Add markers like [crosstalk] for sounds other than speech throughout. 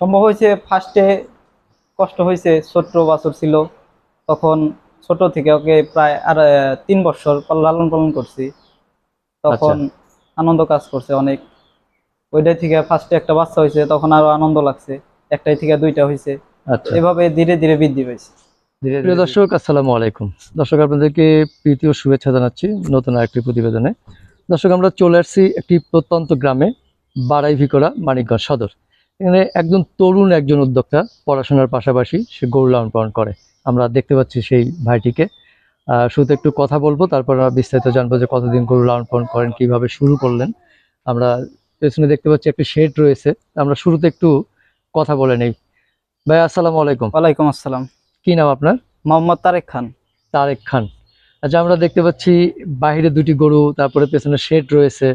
সম্ভব হয়েছে ফার্স্টে কষ্ট হয়েছে ছোট্ট বাছর ছিল। তখন ছোট থেকে ওকে প্রায় আর তিন বছর লালন পালন করছি। তখন আনন্দ কাজ করছে অনেক। ওইটাই থেকে ফার্স্টে একটা বাচ্চা হয়েছে তখন আরও আনন্দ লাগছে। একটাই থেকে দুইটা হয়েছে। আচ্ছা। এভাবে ধীরে ধীরে বৃদ্ধি পাইছে ধীরে প্রিয় ধীরে দর্শক আসসালামু আলাইকুম। দর্শক আপনাদেরকে প্রীতি ও শুভেচ্ছা জানাচ্ছি নতুন আরেকটি প্রতিবেদনে। দর্শক আমরা চলে আসছি একটি প্রত্যন্ত গ্রামে বাড়াই ভিকরা মানিকগঞ্জ সদর। এখানে একজন তরুণ একজন উদ্যোক্তা পড়াশোনার পাশাপাশি সে গরু লালন পালন করে। আমরা দেখতে পাচ্ছি সেই ভাইটিকে। শুরুতে একটু কথা বলব তারপর আমরা বিস্তারিত জানব যে কতদিন গরু লালন পালন করেন কীভাবে শুরু করলেন। আমরা পেছনে দেখতে পাচ্ছি একটি শেড রয়েছে। আমরা শুরুতে একটু কথা বলে নেই। ভাই আসসালামু আলাইকুম। ওয়ালাইকুম আসসালাম। কি নাম আপনার? মোহাম্মদ তারেক খান। তারেক খান। আচ্ছা আমরা দেখতে পাচ্ছি বাইরে দুটি গরু তারপরে পেছনে শেড রয়েছে।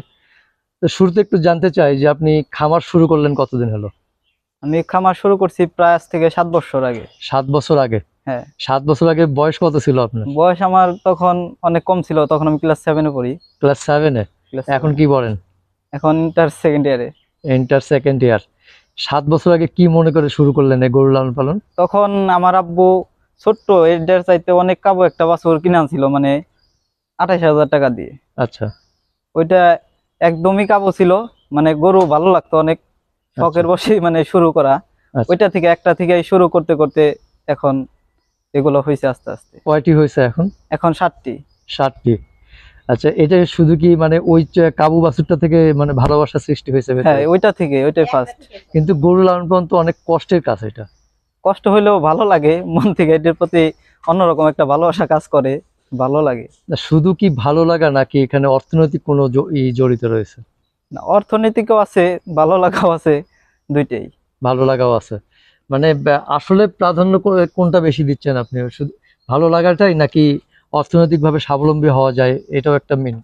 তো শুরুতে একটু জানতে চাই যে আপনি খামার শুরু করলেন কতদিন হলো? আমি খামার শুরু করছি প্রায় আজ থেকে সাত বছর আগে। সাত বছর আগে? হ্যাঁ। সাত বছর আগে বয়স কত ছিল আপনার? বয়স আমার তখন অনেক কম ছিল তখন আমি ক্লাস সেভেনে পড়ি। ক্লাস সেভেনে এখন কি বলেন এখন ইন্টার সেকেন্ড ইয়ারে ইন্টার সেকেন্ড ইয়ার সাত বছর আগে কি মনে করে শুরু করলেন এই গরু লালন পালন? তখন আমার আব্বু ছোট্ট এটার চাইতে অনেক কাবু একটা বাছুর কিনে আনছিল মানে আঠাশ হাজার টাকা দিয়ে। আচ্ছা। ওইটা একদমই কাবু ছিল মানে গরু ভালো লাগতো অনেক। শখের বসে মানে শুরু করা। আচ্ছা। ওইটা থেকে একটা থেকে শুরু করতে করতে এখন এগুলো হয়েছে আস্তে আস্তে। কয়টি হয়েছে এখন? এখন ষাটটি। ষাটটি। আচ্ছা এটা শুধু কি মানে ওই কাবু বাছুরটা থেকে মানে ভালোবাসা সৃষ্টি হয়েছে হ্যাঁ ওইটা থেকে ওইটাই ফার্স্ট কিন্তু গরু লালন পালন তো অনেক কষ্টের কাজ এটা। কষ্ট হইলেও ভালো লাগে মন থেকে এটার প্রতি অন্যরকম একটা ভালোবাসা কাজ করে। ভালো লাগে। না, শুধু কি ভালো লাগা নাকি এখানে অর্থনৈতিক কোনো জড়িত রয়েছে? না, অর্থনীতিকও আছে ভালো লাগাও আছে দুইটাই। ভালো লাগাও আছে। মানে আসলে প্রাধান্য কোনটা বেশি দিচ্ছেন আপনি? শুধু ভালো লাগাটাই নাকি অর্থনৈতিকভাবে স্বাবলম্বী হওয়া যায়? এটাও একটা মেন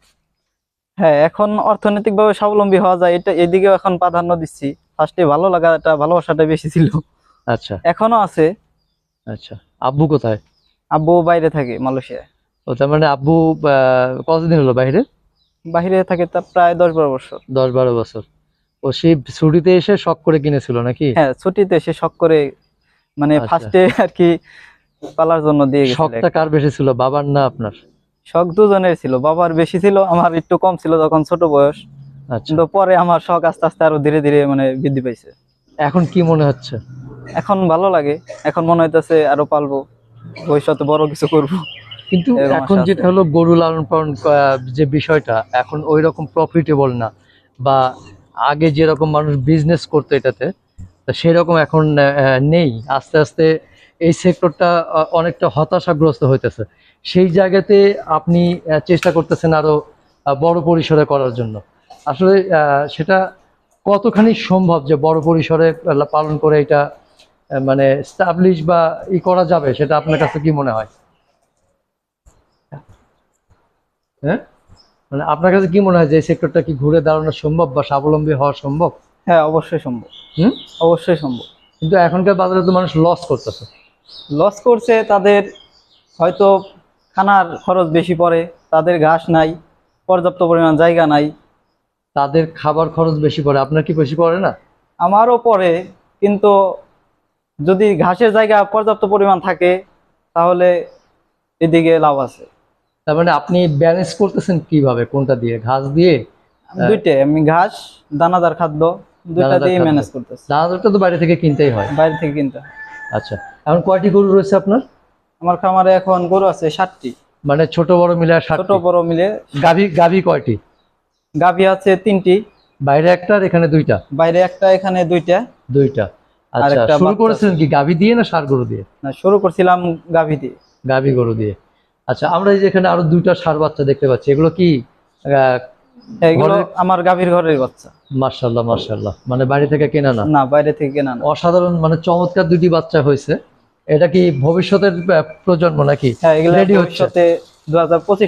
হ্যাঁ এখন অর্থনৈতিকভাবে স্বাবলম্বী হওয়া যায় এটা এদিকেও এখন প্রাধান্য দিচ্ছি। ফার্স্টে ভালো লাগাটা ভালোবাসাটা বেশি ছিল। আচ্ছা। এখনও আছে। আচ্ছা। আব্বু কোথায়? আব্বু বাইরে থাকে মালয়েশিয়া ও তার মানে আব্বু কতদিন হলো বাইরে? বাইরে থাকে তা প্রায় দশ বারো বছর। দশ বারো বছর। ও সেই ছুটিতে এসে শখ করে কিনেছিল নাকি? হ্যাঁ ছুটিতে সে শখ করে মানে আচ্ছা। ফার্স্টে আর কি পালার জন্য দিয়ে শখটা কার বেশি ছিল বাবার না আপনার? শখ দুজনের ছিল বাবার বেশি ছিল আমার একটু কম ছিল তখন ছোট বয়স। আচ্ছা। কিন্তু পরে আমার শখ আস্তে আস্তে আরও ধীরে ধীরে মানে বৃদ্ধি পাইছে। এখন কি মনে হচ্ছে? এখন ভালো লাগে এখন মনে হইতেছে আরও পালবো ভবিষ্যতে বড় কিছু করব। কিন্তু এখন যেটা হলো গরু লালন পালন যে বিষয়টা এখন ওই রকম প্রফিটেবল না। বা আগে যেরকম মানুষ বিজনেস করতো এটাতে তা সেরকম এখন নেই। আস্তে আস্তে এই সেক্টরটা অনেকটা হতাশাগ্রস্ত হইতেছে। সেই জায়গাতে আপনি চেষ্টা করতেছেন আরও আহ, বড় পরিসরে করার জন্য। আসলে সেটা কতখানি সম্ভব যে বড় পরিসরে পালন করে এটা মানে স্টাবলিশ বা ই করা যাবে সেটা আপনার কাছে কি মনে হয়? হ্যাঁ? মানে আপনার কাছে কি মনে হয় যে সেক্টরটা কি ঘুরে দাঁড়ানো সম্ভব বা স্বাবলম্বী হওয়া সম্ভব? হ্যাঁ অবশ্যই সম্ভব। হুম? অবশ্যই সম্ভব। কিন্তু এখনকার বাজারে তো মানুষ লস করতেছে। লস করছে তাদের হয়তো খানার খরচ বেশি পড়ে তাদের ঘাস নাই পর্যাপ্ত পরিমাণ জায়গা নাই। তাদের খাবার খরচ বেশি পড়ে আপনার কি বেশি পড়ে না? আমারও পড়ে কিন্তু যদি ঘাসের জায়গা পর্যাপ্ত পরিমাণ থাকে তাহলে এদিকে লাভ আছে। তার মানে আপনি ব্যালেন্স করতেছেন কীভাবে? কোনটা দিয়ে? ঘাস দিয়ে। দুইটাই আমি ঘাস দানাদার খাদ্য দুইটা দিয়ে ম্যানেজ করতেছি। দানাদারটা তো বাইরে থেকে কিনতেই হয়। বাইরে থেকে কিনতে আচ্ছা এখন কয়টি গরু রয়েছে আপনার? আমার খামারে এখন গরু আছে ষাটটি। মানে ছোট বড় মিলে ছোট বড় মিলে গাভী গাভী কয়টি? গাভী আছে তিনটি। বাইরে একটা আর এখানে দুইটা? বাইরে একটা এখানে দুইটা। দুইটা। আচ্ছা একটা শুরু করেছিলেন কি গাভী দিয়ে না সার গরু দিয়ে? না, শুরু করছিলাম গাভী দিয়ে। গাভী গরু দিয়ে। আচ্ছা আমরা এই যে এখানে আরও দুইটা ষাড় বাচ্চা দেখতে পাচ্ছি এগুলো কি এগুলো আমার গাভীর ঘরের বাচ্চা। মার্শাল্লাহ মার্শাল্লাহ মানে বাড়ি থেকে কেনা না? না বাইরে থেকে কেনা না। অসাধারণ মানে চমৎকার দুটি বাচ্চা হয়েছে। এটা কি ভবিষ্যতের প্রজন্ম নাকি? হ্যাঁ এগুলো হচ্ছে।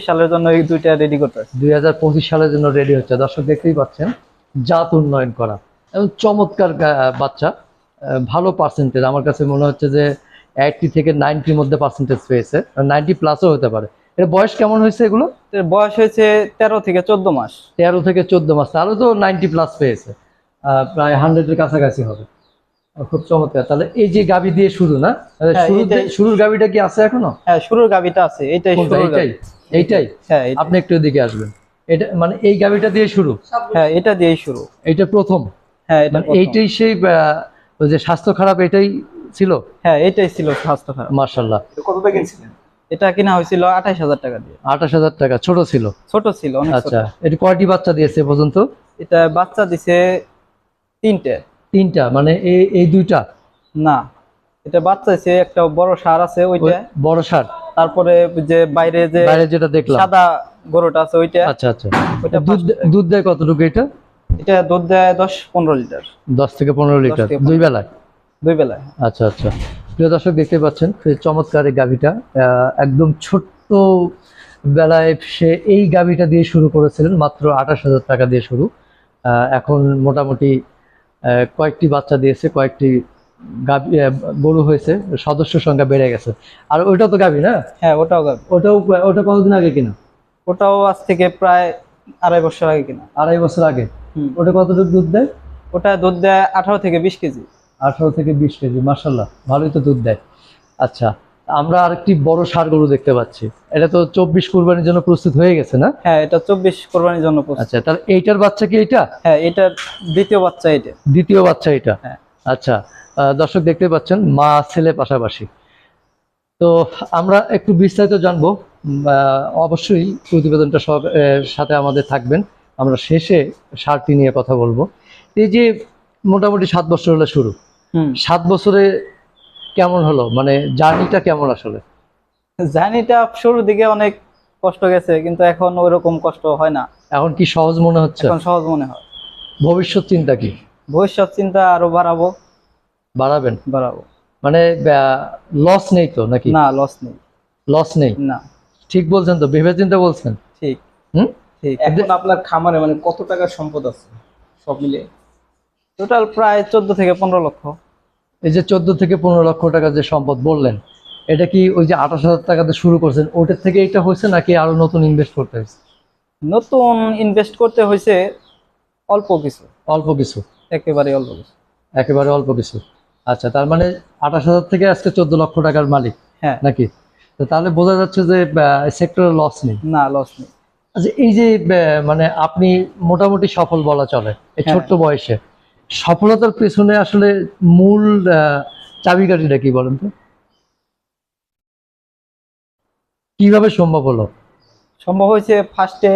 সালের জন্য এই দুইটা রেডি করতে আছে। দুই হাজার পঁচিশ সালের জন্য রেডি হচ্ছে। দর্শক দেখতেই পাচ্ছেন জাত উন্নয়ন করা। এবং চমৎকার বাচ্চা। ভালো পার্সেন্টেজ আমার কাছে মনে হচ্ছে যে এইটটি থেকে নাইনটির মধ্যে পার্সেন্টেজ পেয়েছে। নাইনটি প্লাসও হতে পারে। এর বয়স কেমন হয়েছে এগুলো? বয়স হয়েছে তেরো থেকে চোদ্দ মাস। তেরো থেকে চোদ্দ মাস। তাহলে তো নাইনটি প্লাস পেয়েছে। প্রায় হান্ড্রেডের কাছাকাছি হবে। খুব চমৎকার। তাহলে এই যে গাবি দিয়ে শুরু না? হ্যাঁ, এটাই- শুরুর গাবিটা কি আছে এখনও? হ্যাঁ শুরুর গাবিটা আছে। এইটাই কোনটা? এইটাই? এইটাই? হ্যাঁ আপনি একটু এদিকে আসবেন। এটা মানে এই গাবিটা দিয়ে শুরু? হ্যাঁ এটা দিয়েই শুরু। এটা প্রথম? হ্যাঁ মানে। এইটাই সেই ওই যে স্বাস্থ্য খারাপ এটাই ছিল? হ্যাঁ এটাই ছিল স্বাস্থ্য খারাপ মার্শাল্লাহ কতটা কিনছিলেন? এটা কিনা হয়েছিল আঠাশ হাজার টাকা দিয়ে। আঠাশ হাজার টাকা ছোট ছিল? ছোট ছিল আচ্ছা এটা কয়টি বাচ্চা দিয়েছে পর্যন্ত? এটা বাচ্চা দিছে তিনটে। তিনটা মানে এই এই দুইটা? না এটা বাচ্চা দিছে একটা বড় সার আছে ওইটা। বড় সার? তারপরে যে বাইরে যে বাইরে যেটা দেখলাম। সাদা গরুটা আছে ওইটা। আচ্ছা আচ্ছা। ওইটা দুধ দুধ দেয় কতটুকু এটা? এটা দুধ দেয় দশ পনেরো লিটার। দশ থেকে পনেরো লিটার দুই বেলায়? দুই বেলায়। আচ্ছা আচ্ছা। প্রিয় দর্শক দেখতে পাচ্ছেন সেই চমৎকার এই গাভিটা। একদম ছোট্ট বেলায় সে এই গাভিটা দিয়ে শুরু করেছিলেন মাত্র আঠাশ হাজার টাকা দিয়ে শুরু। এখন মোটামুটি কয়েকটি বাচ্চা দিয়েছে কয়েকটি গাভি গরু হয়েছে সদস্য সংখ্যা বেড়ে গেছে। আর ওইটা তো গাভি না? হ্যাঁ ওটাও ওটাও ওটা কতদিন আগে কিনা? ওটাও আজ থেকে প্রায় আড়াই বছর আগে কিনা। আড়াই বছর আগে। ওটা কতটুকু দুধ দেয়? ওটা দুধ দেয় আঠারো থেকে বিশ কেজি। আঠারো থেকে বিশ কেজি মার্শাল্লাহ ভালোই তো দুধ দেয়। আচ্ছা আমরা আরেকটি বড় ষাড় গরু দেখতে পাচ্ছি। এটা তো চব্বিশ কোরবানির জন্য প্রস্তুত হয়ে গেছে না? হ্যাঁ এটা চব্বিশ কোরবানির জন্য আচ্ছা তাহলে এইটার বাচ্চা কি এটা হ্যাঁ এটার দ্বিতীয় বাচ্চা এটা। দ্বিতীয় বাচ্চা এটা? হ্যাঁ। আচ্ছা দর্শক দেখতে পাচ্ছেন মা ছেলে পাশাপাশি। তো আমরা একটু বিস্তারিত জানব। অবশ্যই প্রতিবেদনটা সব সাথে আমাদের থাকবেন। আমরা শেষে সারটি নিয়ে কথা বলব। এই যে মোটামুটি সাত বছর হলো শুরু। সাত বছরে কেমন হলো? মানে জার্নিটা কেমন আসলে? জার্নিটা শুরুর দিকে অনেক কষ্ট গেছে কিন্তু এখন ওইরকম কষ্ট হয় না। এখন কি সহজ মনে হচ্ছে? এখন সহজ মনে হয়। ভবিষ্যৎ চিন্তা কি? ভবিষ্যৎ চিন্তা আরও বাড়াবো। বাড়াবেন? বাড়াবো। মানে লস নেই তো নাকি? না লস নেই। লস নেই? না। ঠিক বলছেন তো ভেবে চিন্তা বলছেন? ঠিক। হুম? ঠিক। এখন আপনার খামারে মানে কত টাকার সম্পদ আছে? সব মিলে টোটাল প্রায় চোদ্দ থেকে পনেরো লক্ষ। এই যে চোদ্দ থেকে পনেরো লক্ষ টাকা যে সম্পদ বললেন এটা কি ওই যে আঠাশ হাজার টাকাতে শুরু করছেন ওটার থেকে এটা হয়েছে নাকি আরও নতুন ইনভেস্ট করতে হয়েছে? নতুন ইনভেস্ট করতে হয়েছে অল্প কিছু। অল্প কিছু? একেবারে অল্প কিছু। একেবারে অল্প কিছু। আচ্ছা তার মানে আঠাশ হাজার থেকে আজকে চোদ্দ লক্ষ টাকার মালিক হ্যাঁ। নাকি? তো তাহলে বোঝা যাচ্ছে যে সেক্টরে লস নেই। না লস নেই। আচ্ছা এই যে মানে আপনি মোটামুটি সফল বলা চলে এই হ্যাঁ। ছোট্ট বয়সে সফলতার পেছনে আসলে মূল চাবিকাঠিটা কি বলেন তো? কীভাবে সম্ভব হলো? সম্ভব হয়েছে ফার্স্টে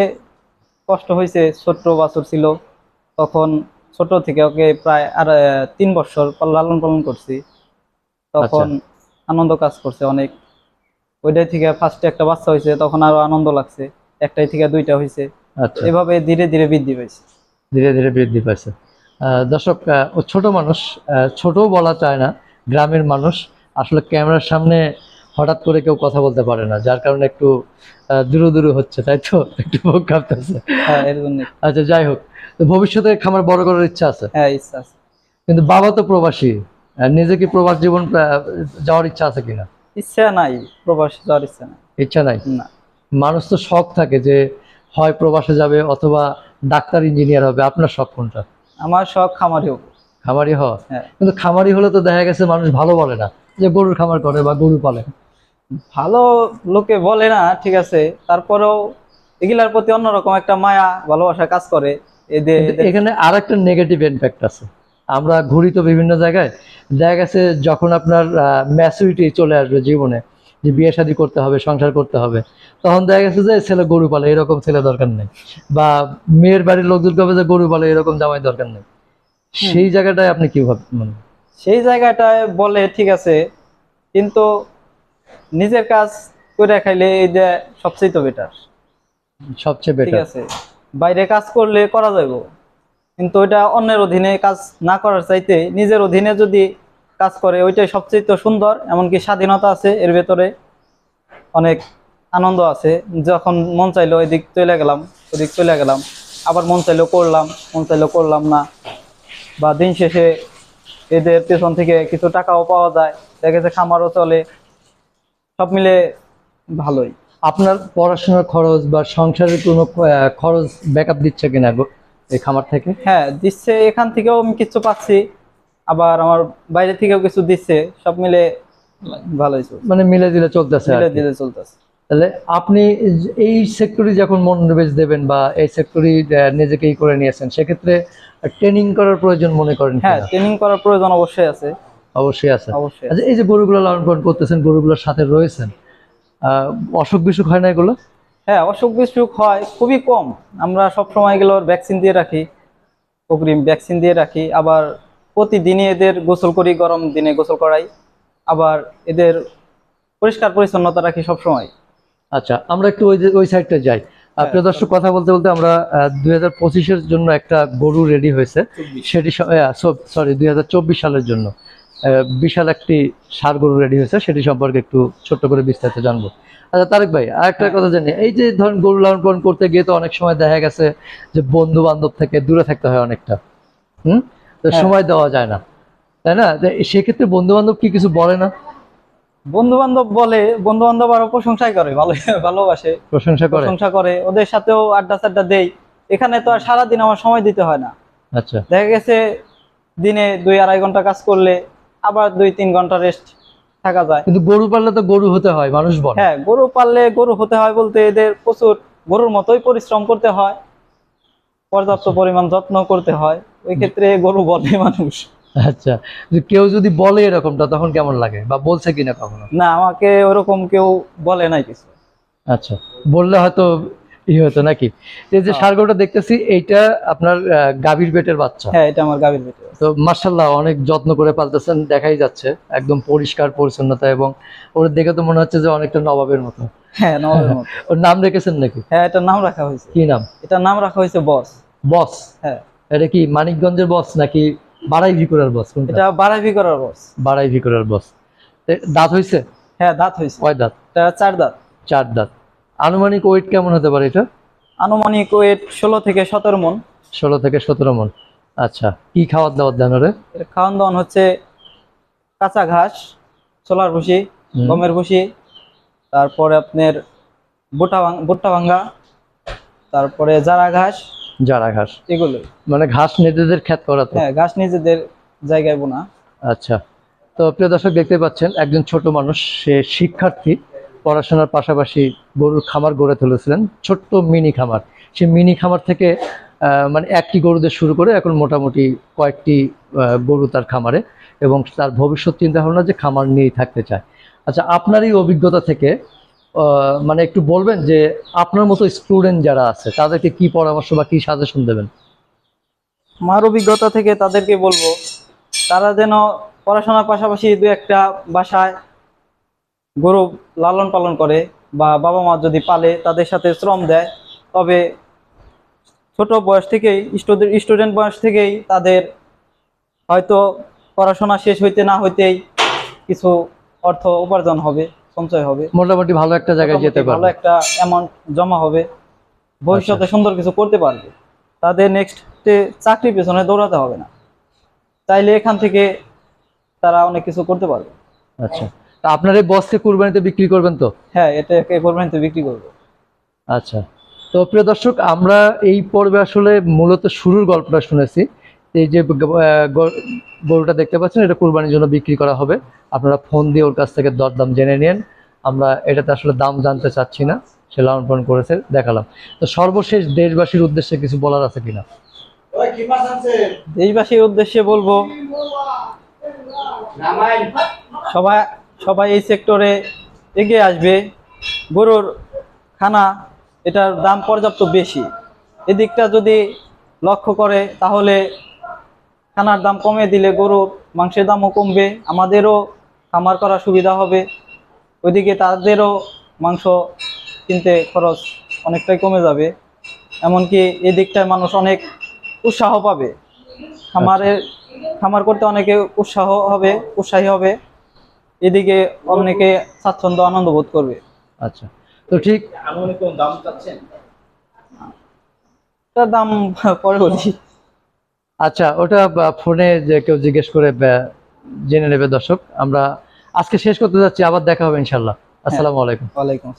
কষ্ট হয়েছে ছোট্ট বাছুর ছিল। তখন ছোট থেকে ওকে প্রায় আর তিন বছর লালন পালন করছি। তখন আনন্দ কাজ করছে অনেক। ওইটাই থেকে ফার্স্টে একটা বাচ্চা হয়েছে তখন আরও আনন্দ লাগছে। একটাই থেকে দুইটা হয়েছে। আচ্ছা। এভাবে ধীরে ধীরে বৃদ্ধি পাইছে। ধীরে ধীরে বৃদ্ধি পাইছে। দর্শক ও ছোট মানুষ ছোট বলা চায় না গ্রামের মানুষ। আসলে ক্যামেরার সামনে হঠাৎ করে কেউ কথা বলতে পারে না যার কারণে একটু দূরে দূরে হচ্ছে তাই তো? [laughs] একটু কাঁপতেছে। হ্যাঁ আচ্ছা যাই হোক তো ভবিষ্যতে খামার বড় করার ইচ্ছা আছে? হ্যাঁ ইচ্ছা আছে। কিন্তু বাবা তো প্রবাসী নিজে কি প্রবাস জীবন যাওয়ার ইচ্ছা আছে কিনা? ইচ্ছা নাই প্রবাস যাওয়ার ইচ্ছা নাই। ইচ্ছা নাই? না। মানুষ তো শখ থাকে যে হয় প্রবাসে যাবে অথবা ডাক্তার ইঞ্জিনিয়ার হবে আপনার শখ কোনটা? আমার শখ খামারি হব খামারি হওয়া। হ্যাঁ। কিন্তু খামারি হলে তো দেখা গেছে মানুষ ভালো বলে না যে গরুর খামার করে বা গরু পালে। ভালো লোকে বলে না ঠিক আছে। তারপরেও এগুলার প্রতি অন্যরকম একটা মায়া ভালোবাসা কাজ করে। এদের এখানে আর একটা নেগেটিভ ইম্প্যাক্ট আছে। আমরা ঘুরি তো বিভিন্ন জায়গায়। দেখা গেছে যখন আপনার ম্যাচুরিটি চলে আসবে জীবনে যে বিয়ে শাদী করতে হবে সংসার করতে হবে। তখন দেখা গেছে যে ছেলে গরু পালে এরকম ছেলে দরকার নেই। বা মেয়ের বাড়ির লোকজন কবে যে গরু পালে এরকম জামাই দরকার নেই। সেই জায়গাটায় আপনি কি ভাব মানে? সেই জায়গাটায় বলে ঠিক আছে কিন্তু নিজের কাজ করে খাইলে এই যে সবচেয়ে তো বেটার সবচেয়ে ঠিক বেটার আছে বাইরে কাজ করলে করা যাইব। কিন্তু ওইটা অন্যের অধীনে কাজ না করার চাইতে নিজের অধীনে যদি কাজ করে ওইটাই সবচেয়ে তো সুন্দর। এমনকি স্বাধীনতা আছে এর ভেতরে অনেক আনন্দ আছে। যখন মন চাইলো এদিক চলে গেলাম ওদিক চলে গেলাম। আবার মন চাইলো করলাম মন চাইলো করলাম না। বা দিন শেষে এদের পেছন থেকে কিছু টাকাও পাওয়া যায় দেখা গেছে খামারও চলে। সব মিলে ভালোই। আপনার পড়াশোনার খরচ বা সংসারের কোনো খরচ ব্যাকআপ দিচ্ছে কিনা এই খামার থেকে? হ্যাঁ দিচ্ছে এখান থেকেও আমি কিছু পাচ্ছি। আবার আমার বাইরে থেকেও কিছু দিচ্ছে সব মিলে ভালোই চলছে। মানে মিলে দিলে চলতেছে মিলে দিলে চলতেছে। তাহলে আপনি এই সেক্টরে যখন মনোনিবেশ দেবেন বা এই সেক্টরে নিজেকে ই করে নিয়েছেন সেক্ষেত্রে ট্রেনিং করার প্রয়োজন মনে করেন হ্যাঁ ট্রেনিং করার প্রয়োজন অবশ্যই আছে। অবশ্যই আছে। অবশ্যই আচ্ছা এই যে গরুগুলো লালন পালন করতেছেন গরুগুলোর সাথে রয়েছেন অসুখ বিসুখ হয় না এগুলো? হ্যাঁ অসুখ বিসুখ হয় খুবই কম। আমরা সব সময় এগুলোর ভ্যাকসিন দিয়ে রাখি অগ্রিম ভ্যাকসিন দিয়ে রাখি। আবার প্রতিদিনই এদের গোসল করি গরম দিনে গোসল করাই। আবার এদের পরিষ্কার পরিচ্ছন্নতা রাখি সব সময় আচ্ছা আমরা একটু ওই ওই সাইডটা যাই। হ্যাঁ, প্রিয় দর্শক কথা বলতে বলতে আমরা দুই হাজার জন্য একটা গরু রেডি হয়েছে। সেটি সরি দুই হাজার চব্বিশ সালের জন্য। বিশাল একটি সার গরু রেডি হয়েছে সেটি সম্পর্কে একটু ছোট্ট করে বিস্তারিত জানব। আচ্ছা তারেক ভাই আরেকটা হ্যাঁ। কথা জানি। এই যে ধরেন গরু লালন পালন করতে গিয়ে তো অনেক সময় দেখা গেছে যে বন্ধু বান্ধব থেকে দূরে থাকতে হয় অনেকটা। হুম। সময় দেওয়া যায় না তাই না? সেক্ষেত্রে বন্ধু বান্ধব কি কিছু বলে না? বন্ধু বান্ধব বলে বন্ধু বান্ধব আরও প্রশংসাই করে ভালো ভালোবাসে প্রশংসা করে। প্রশংসা করে ওদের সাথেও আড্ডা সাড্ডা দেই। এখানে তো আর সারাদিন আমার সময় দিতে হয় না। আচ্ছা। দেখা গেছে দিনে দুই আড়াই ঘণ্টা কাজ করলে আবার দুই তিন ঘণ্টা রেস্ট থাকা যায়। কিন্তু গরু পাললে তো গরু হতে হয় মানুষ বলে। হ্যাঁ গরু পাললে গরু হতে হয় বলতে এদের প্রচুর গরুর মতোই পরিশ্রম করতে হয়। পর্যাপ্ত পরিমাণ যত্ন করতে হয়। ওই ক্ষেত্রে গরু বলে মানুষ। আচ্ছা কেউ যদি বলে এরকমটা তখন কেমন লাগে? বা বলছে কিনা কখনো? না আমাকে ওরকম কেউ বলে নাই কিছু। আচ্ছা বললে হয়তো ই হতো নাকি? এই যে হ্যাঁ। সারগোটা দেখতেছি এইটা আপনার গাভীর পেটের বাচ্চা। হ্যাঁ এটা আমার গাভীর পেটে আছে। তো মার্শাল্লাহ অনেক যত্ন করে পালতেছেন দেখাই যাচ্ছে। একদম পরিষ্কার পরিচ্ছন্নতা এবং ওর দেখে তো মনে হচ্ছে যে অনেকটা নবাবের মতো। হ্যাঁ নবাবের মতো। [laughs] ওর নাম রেখেছেন নাকি? হ্যাঁ এটার নাম রাখা হয়েছে। কি নাম? এটার নাম রাখা হয়েছে বস। বস? হ্যাঁ। এটা কি মানিকগঞ্জের বস নাকি বাড়াই ভিকুরার বস কোনটা? এটা বারাবি করার বস বাড়াই ভিকুরার বস দাঁত হইছে? হ্যাঁ দাঁত হয়েছে কয় দাঁত? চার দাঁত। চার দাঁত। আনুমানিক ওয়েট কেমন হতে পারে এটা? আনুমানিক ওয়েট ষোলো থেকে সতেরো মন। ষোলো থেকে সতেরো মন। আচ্ছা কি খাওয়ার দাওয়ার দেন ওরে? এর খাওয়ান দাওয়ান হচ্ছে কাঁচা ঘাস ছোলার ভুসি গমের ভুসি তারপরে আপনার ভুট্টা ভাঙ্গা তারপরে জারা ঘাস যারা ঘাস। এগুলো মানে ঘাস নিজেদের খ্যাত করা তো? হ্যাঁ ঘাস নিজেদের জায়গায় বোনা। আচ্ছা। তো প্রিয় দর্শক দেখতে পাচ্ছেন একজন ছোট মানুষ সে শিক্ষার্থী পড়াশোনার পাশাপাশি গরুর খামার গড়ে তুলেছিলেন ছোট্ট মিনি খামার। সে মিনি খামার থেকে মানে একটি গরুদের শুরু করে এখন মোটামুটি কয়েকটি গরু তার খামারে এবং তার ভবিষ্যৎ চিন্তা ভাবনা যে খামার নিয়েই থাকতে চায়। আচ্ছা আপনার এই অভিজ্ঞতা থেকে মানে একটু বলবেন যে আপনার মতো স্টুডেন্ট যারা আছে, তাদেরকে কি পরামর্শ বা কি সাজেশন দেবেন? আমার অভিজ্ঞতা থেকে তাদেরকে বলব, তারা যেন পড়াশোনার পাশাপাশি দু একটা বাসায় গরু লালন পালন করে বা বাবা মা যদি পালে, তাদের সাথে শ্রম দেয়। তবে ছোট বয়স থেকেই স্টুডেন্ট বয়স থেকেই তাদের হয়তো পড়াশোনা শেষ হইতে না হইতেই কিছু অর্থ উপার্জন হবে। সঞ্চয় হবে। মোটামুটি ভালো একটা জায়গায় যেতে মোটামুটি ভালো একটা অ্যামাউন্ট জমা হবে। ভবিষ্যতে সুন্দর কিছু করতে পারবে। তাদের নেক্সটে চাকরি পেছনে দৌড়াতে হবে না। চাইলে এখান থেকে তারা অনেক কিছু করতে পারবে। আচ্ছা। তা আপনার এই বসকে কুরবানিতে বিক্রি করবেন তো? হ্যাঁ এটাকে কোরবানিতে বিক্রি করবে। আচ্ছা। তো প্রিয় দর্শক আমরা এই পর্বে আসলে মূলত শুরুর গল্পটা শুনেছি। এই যে গরুটা দেখতে পাচ্ছেন এটা কুরবানির জন্য বিক্রি করা হবে। আপনারা ফোন দিয়ে ওর কাছ থেকে দরদাম জেনে নিন। আমরা এটাতে আসলে দাম জানতে চাচ্ছি না সে লালন পালন করেছে দেখালাম। তো সর্বশেষ দেশবাসীর উদ্দেশ্যে কিছু বলার আছে কিনা? দেশবাসীর উদ্দেশ্যে বলব সবাই সবাই এই সেক্টরে এগিয়ে আসবে। গরুর খানা এটার দাম পর্যাপ্ত বেশি। এদিকটা যদি লক্ষ্য করে তাহলে খানার দাম কমে দিলে গরুর মাংসের দামও কমবে আমাদেরও খামার করা সুবিধা হবে। ওইদিকে তাদেরও মাংস কিনতে খরচ অনেকটাই কমে যাবে। এমনকি এই দিকটায় মানুষ অনেক উৎসাহ পাবে। খামারের খামার করতে অনেকে উৎসাহ হবে উৎসাহী হবে। এদিকে অনেকে স্বাচ্ছন্দ্য আনন্দ বোধ করবে। আচ্ছা তো ঠিক দাম চাচ্ছেন? তার দাম পরে বলি। আচ্ছা ওটা ফোনে যে কেউ জিজ্ঞেস করে জেনে নেবে দর্শক। আমরা আজকে শেষ করতে যাচ্ছি আবার দেখা হবে ইনশাল্লাহ আসসালামু আলাইকুম। ওয়ালাইকুম